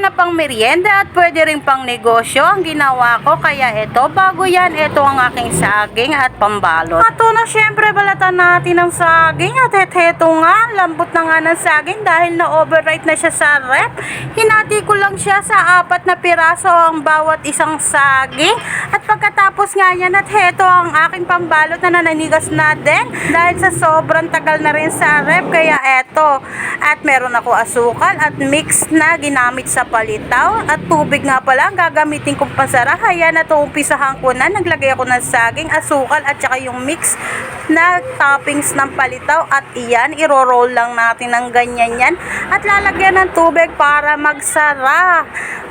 na pang merienda at pwede rin pang negosyo ang ginawa ko. Kaya ito, bago yan, ito ang aking saging at pambalot. At na syempre, balatan natin ang saging. At heto nga, lambot na nga ng saging dahil na-overripe na siya sa rep. Hinati ko lang siya sa apat na piraso ang bawat isang saging. At pagkatapos nga yan, at heto ang aking pambalot na nananigas na din. Dahil sa sobrang tagal na rin sa rep, kaya eto. At meron ako asukal at mix na ginamit sa palitaw. At tubig nga pala ang gagamitin kong pasara. Kaya na to umpisahan ko na. Naglagay ako ng saging, asukal at saka yung mix na toppings ng palitaw. At iyan, iro-roll lang natin ng ganyan yan. At lalagyan ng tubig para magsara.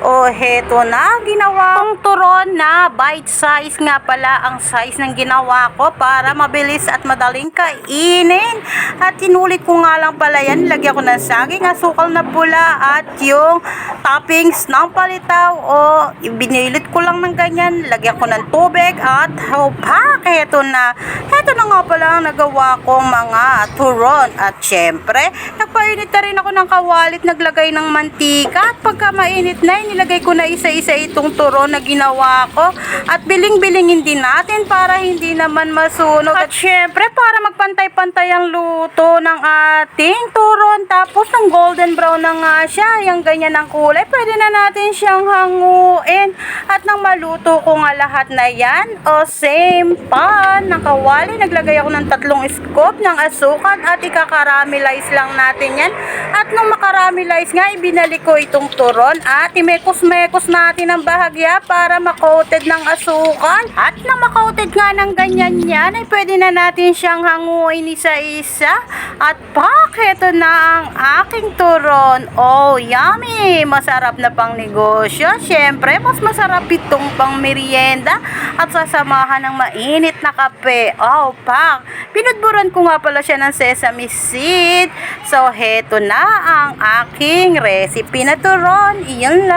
O heto na, ginawa kong turon na bite size nga pala ang size ng ginawa ko para mabilis at madaling kainin. At tinulit ko nga lang pala yan, lagyan ko ng saging, asukal na pula at yung toppings ng palitaw o binilit ko lang ng ganyan, lagyan ko ng tubig at hopak, heto na. Heto na nga pala ang nagawa kong mga turon. At syempre, nagpainit na rin ako ng kawalit, naglagay ng mantika. At pagka mainit na, nilagay ko na isa-isa itong turon na ginawa ko. At biling-bilingin din natin para hindi naman masunog. At syempre, para magpantay-pantay ang luto ng ating turon. Tapos, ng golden brown na nga siya. Yung ganyan ang kulay. Pwede na natin siyang hanguin. At nang maluto ko nga lahat na yan, o same pan, nakawali. Naglagay ako ng tatlong scoop ng asukal at ikakaramelize lang natin yan. At nung makaramelize nga, ibinalik ko itong turon at imekos-mekos natin ang bahagya para makoated ng asukal. At nang makoated nga ng ganyan yan, ay pwede na natin siyang hanguin isa-isa. At pak, ito na ang aking turon. Oh, yummy! Masarap na pang negosyo. Siyempre, mas masarap itong pang merienda at sasamahan ng mainit na kape. Oh, pak! Pinudburan ko nga pala siya ng sesame seed. So, heto na ang aking recipe na turon. Iyon lang.